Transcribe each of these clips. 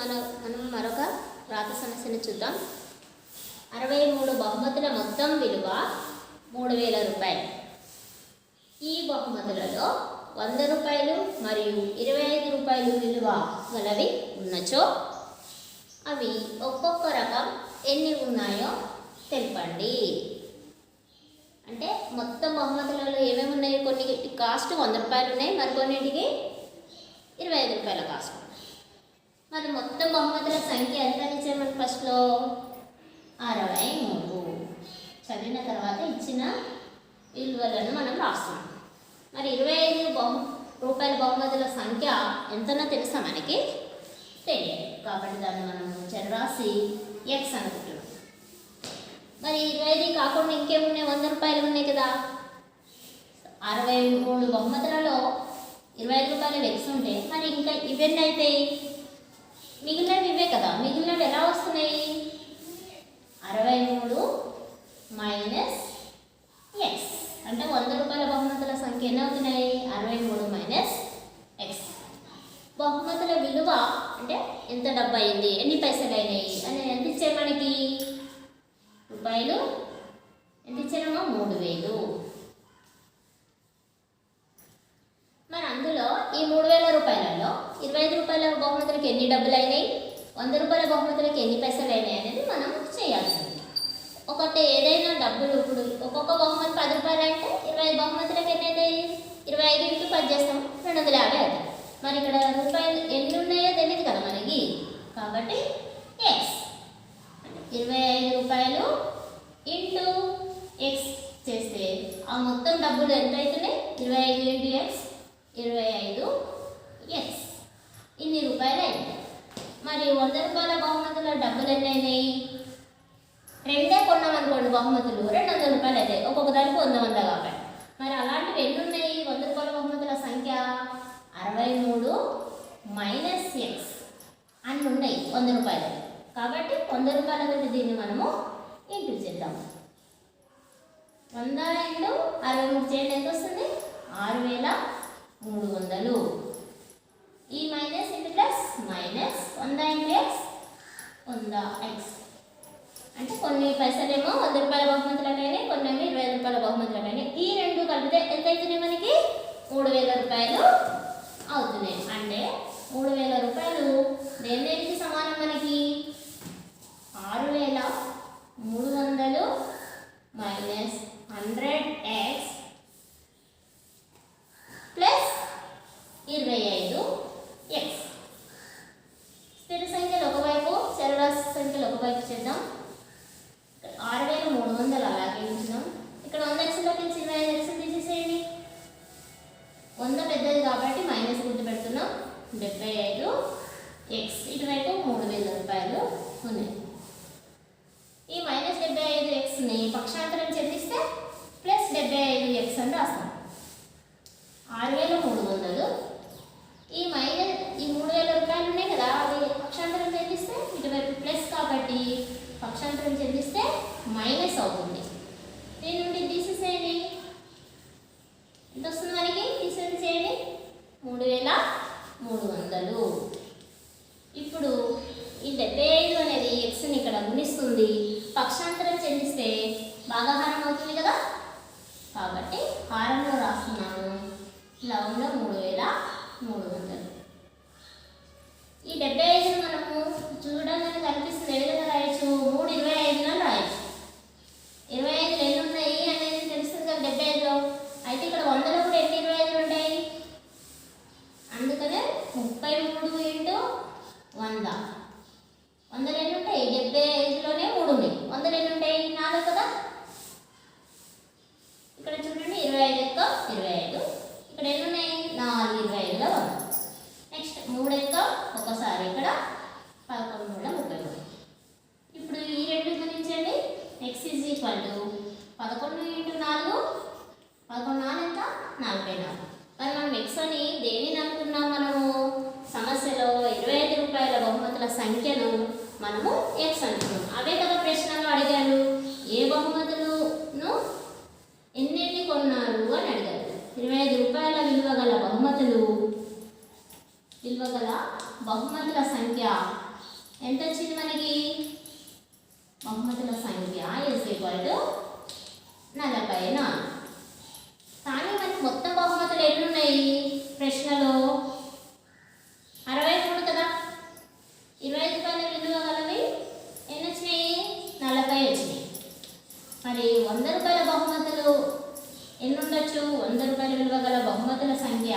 మన మనం మరొక రాత సమస్యను చూద్దాం. అరవై మూడు బహుమతుల మొత్తం విలువ మూడు వేల రూపాయలు. ఈ బహుమతులలో వంద రూపాయలు మరియు ఇరవై ఐదు రూపాయలు విలువ గలవి ఉన్నచో అవి ఒక్కొక్క రకం ఎన్ని ఉన్నాయో తెలపండి. అంటే మొత్తం బహుమతులలో ఏమేమి ఉన్నాయి? కొన్ని కాస్ట్ వంద రూపాయలు ఉన్నాయి మరికొన్నిటికి ఇరవై ఐదు రూపాయల కాస్ట్. మరి మొత్తం బహుమతుల సంఖ్య ఎంత ఇచ్చే ఫస్ట్లో అరవై మూడు. చదివిన తర్వాత ఇచ్చిన విలువలను మనం రాస్తున్నాం. మరి ఇరవై ఐదు బహు రూపాయల బహుమతుల సంఖ్య ఎంతనో తెలుసా మనకి? తెలియదు. కాబట్టి దాన్ని మనం చరరాసి ఎక్స్ అనుకుంటున్నాం. మరి ఇరవై ఐదు కాకుండా ఇంకేమున్నాయి? వంద రూపాయలు ఉన్నాయి కదా. అరవై మూడు బహుమతులలో ఇరవై ఐదు రూపాయలు ఎక్స్ ఉంటే మరి ఇంకా ఇవన్నీ అయితే మిగిలినవి ఇవే కదా. మిగిలినవి ఎలా వస్తున్నాయి? అరవై మూడు మైనస్ ఎక్స్. అంటే వంద రూపాయల బహుమతుల సంఖ్య ఎన్ని అవుతున్నాయి? అరవై మూడు మైనస్ ఎక్స్. బహుమతుల విలువ అంటే ఎంత డబ్బు అయింది ఎన్ని పైసలు అయినాయి అని ఎంత ఇచ్చారు మనకి? రూపాయలు? ఎంత ఇచ్చారమ్మా? మూడు వేలు మరి అందులో ఈ మూడు వేల రూపాయలలో ఇరవై ఐదు రూపాయల బహుమతులకు ఎన్ని డబ్బులు అయినాయి వంద రూపాయల బహుమతులకు ఎన్ని పైసలు అయినాయి అనేది మనం చేయాల్సింది. ఒకటి ఏదైనా డబ్బులు ఇప్పుడు ఒక్కొక్క బహుమతి పది రూపాయలు అంటే ఇరవై ఐదు బహుమతులకు ఎన్ని అవుతాయి ఇరవై ఐదు ఇంటూ పది చేస్తాం రెండు వందల యాభై అవుతాయి. మరి ఇక్కడ రూపాయలు ఎన్ని ఉన్నాయో తెలియదు కదా మనకి. కాబట్టి ఎక్స్ ఇరవై ఐదు రూపాయలు ఇంటూ ఎక్స్ చేస్తే ఆ మొత్తం డబ్బులు ఎంత అవుతున్నాయి? ఇరవై ఐదు ఇంటూ ఎక్స్ ఇరవై ఐదు. ఎస్ ఇన్ని రూపాయలు అయింది మరి వంద రూపాయల బహుమతుల డబ్బులు ఎన్ని అయినాయి? రెండే కొన్నాం అనుకోండి బహుమతులు. రెండు వందల రూపాయలు అవుతాయి ఒక్కొక్క దానికి వంద వంద కాబట్టి మరి అలాంటివి ఎన్ని ఉన్నాయి? వంద రూపాయల బహుమతుల సంఖ్య? అరవై మూడు మైనస్ ఎక్స్ అన్ని ఉన్నాయి వంద రూపాయలు. కాబట్టి వంద రూపాయల రూపాయలతో దీన్ని మనము ఇంటూ చేద్దాం. వంద రెండు అరవై మూడు చేయండి. ఎంత వస్తుంది? ఆరు వేల మూడు వందలు. ఈ మైనస్ ఇది ప్లస్? మైనస్ వంద ఇంటూ ఎక్స్ వంద ఎక్స్ అంటే కొన్ని పైసలేమో వంద రూపాయల బహుమతులకైనా కొన్ని ఏమో ఇరవై ఐదు రూపాయల బహుమతులకైనా. ఈ రెండు కలిపితే ఎంత అవుతున్నాయి మనకి? మూడు వేల రూపాయలు అవుతున్నాయి. అంటే మూడు వేల రూపాయలు దేని దేనికి సమానం మనకి ఆరు వేల మూడు వందలు మైనస్ హండ్రెడ్ ఎక్స్ ప్లస్ ఇరవై ఐదు ఎక్స్ స్థిర సంఖ్యలు ఒకవైపు చరరాశి సంఖ్యలు ఒకవైపు చేద్దాం ఆరు వేల మూడు వందలు అలాగే ఉంచుదాం ఇక్కడ వంద ఎక్స్లోకి నుంచి ఇరవై ఐదు ఎక్స్ తీసేసేయండి వంద పెద్దది కాబట్టి మైనస్ గుర్తు పెడుతున్నాం డెబ్బై ఐదు ఎక్స్ ఇటువైపు మూడు వేల రూపాయలు ఉన్నాయి ఈ మైనస్ డెబ్బై ఐదు ఎక్స్ని పక్షాంతరం చెల్లిస్తే ప్లస్ డెబ్బై ఐదు ఎక్స్ అని రాస్తాం. ఆరు వేల మూడు వందలు. ఈ మైనస్ ఈ మూడు వేల రూపాయలు ఉన్నాయి కదా అవి పక్షాంతరం చెల్లిస్తే ఇటువైపు ప్లస్ కాబట్టి పక్షాంతరం చెల్లిస్తే మైనస్ అవుతుంది. దీని నుండి తీసేసేయండి. ఎంత వస్తుంది మనకి? తీసేసేయండి. మూడు వేల మూడు వందలు. డెబ్బై ఐదు అనేది ఎక్స్ని ఇక్కడ గుణిస్తుంది. పక్షాంతరం చెందిస్తే భాగాహారం అవుతుంది కదా? కాబట్టి హారంలో రాస్తున్నాను. లవంలో మూడు వేల మూడు వందలు. ఈ డెబ్బై ఐదును మనము చూడడానికి కనిపిస్తుంది. ఏ విధంగా రాయొచ్చు? మూడు ఇరవై ఐదులో రాయొచ్చు. ఇరవై ఐదులు ఎన్ని ఉన్నాయి అనేది తెలుస్తుంది కదా డెబ్బై ఐదులో అయితే ఇక్కడ వందలో కూడా ఎన్ని ఇరవై ఐదులు ఉంటాయి? అందుకనే ముప్పై మూడు ఇంటూ వంద. వందలు ఎన్ని ఉంటాయి డెబ్బై ఐదులోనే మూడు ఉన్నాయి. వందలు ఎన్ని ఉంటాయి నాలుగు కదా? ఇక్కడ చూడండి ఇరవై ఐదు ఎక్క? ఇరవై ఐదు. ఇక్కడ ఎన్ని ఉన్నాయి నాలుగు ఇరవై ఐదులో వంద నెక్స్ట్ మూడు ఎక్క? ఒకసారి ఇక్కడ పదకొండు మూడు ముప్పై మూడు. ఇప్పుడు ఈ రెండు గురించండి ఎక్స్ ఈజ్ ఈక్వల్ టు పదకొండు ఇంటూ నాలుగు. పదకొండు నాలుగు ఎంత? నలభై నాలుగు. మరి మనం ఎక్స్ అని దేనిని అనుకున్నాం మనము? సమస్యలో ఇరవై ఐదు రూపాయల బహుమతుల సంఖ్యను మనము ఎక్స్ అంటున్నాం అవే కదా ప్రశ్నలు అడిగారు. ఏ బహుమతులను ఎన్నింటి కొన్నారు అని అడిగారు. ఇరవై ఐదు రూపాయల విలువ గల బహుమతులు విలువ గల బహుమతుల సంఖ్య ఎంత వచ్చింది మనకి? బహుమతుల సంఖ్య ఇస్ ఈక్వల్ టు నలభై నాలుగు. కానీ మనకి మొత్తం బహుమతులు ఎన్ని ఉన్నాయి ప్రశ్నలో అరవై మూడు కదా? ఇరవై రూపాయల విలువ గలవి ఎన్ని వచ్చినాయి నలభై వచ్చినాయి మరి వంద రూపాయల బహుమతులు ఎన్నుండొచ్చు? వంద రూపాయల విలువ గల బహుమతుల సంఖ్య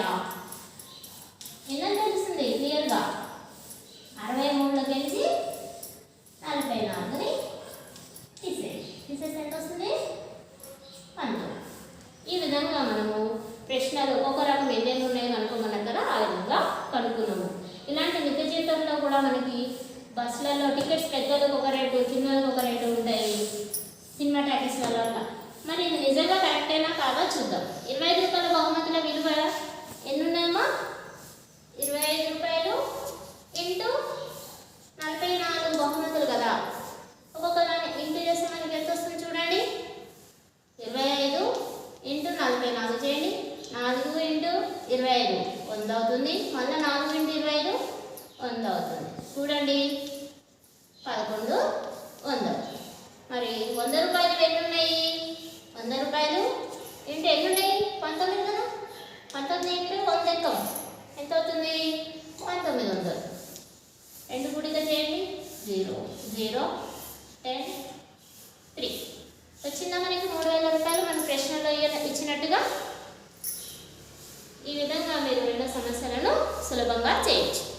ఎన్నని తెలుస్తుంది? క్లియర్గా అరవై మూడులో గెలిచి నలభై నాలుగుని తీసేయండి తీసేసి ఎంత వస్తుంది పంతొమ్మిది ఈ విధంగా మనము ప్రశ్నలు ఒక రకం ఎన్నెన్ని ఉన్నాయో కనుక్కోమన్నారు కదా ఆ విధంగా కనుక్కున్నాము. ఇలాంటి నిత్య జీవితంలో కూడా మనకి బస్సులలో టికెట్స్ పెద్దలకు ఒక రేటు చిన్నలకు ఒక రేటు ఉంటాయి. సినిమా టాకీస్ వల్ల మరి ఇది నిజంగా కరెక్టేనా కాదా చూద్దాం. ఇరవై ఐదు రూపాయల బహుమతుల విలువ ఎన్ని ఉన్నాయమ్మా ఇరవై ఐదు రూపాయలు ఇంటూ నలభై నాలుగు బహుమతులు కదా. ఒక్కొక్క దాన్ని ఇంటూ చేస్తే మనకి ఎంత వస్తుంది చూడండి. ఇరవై ఐదు ఇంటూ నలభై నాలుగు చేయండి. నాలుగు ఇంటూ ఇరవై ఐదు. వంద అవుతుంది. మళ్ళీ నాలుగు ఇంటూ ఇరవై ఐదు. వంద అవుతుంది. చూడండి. పదకొండు వంద రూపాయలు ఎన్ని ఉన్నాయి వంద రూపాయలు? ఏంటి ఎన్ని ఉన్నాయి పంతొమ్మిది కదా? పంతొమ్మిది ఇంటూ వంద ఎక్కం ఎంత అవుతుంది? పంతొమ్మిది వందలు. రెండు గుడిగా చేయండి. జీరో. జీరో. టెన్. త్రీ. వచ్చిందా మనకి మూడు వేల రూపాయలు? మన ప్రశ్నలో ఇచ్చినట్టుగా? ఈ విధంగా మీరు రెండు సమస్యలను సులభంగా చేయొచ్చు.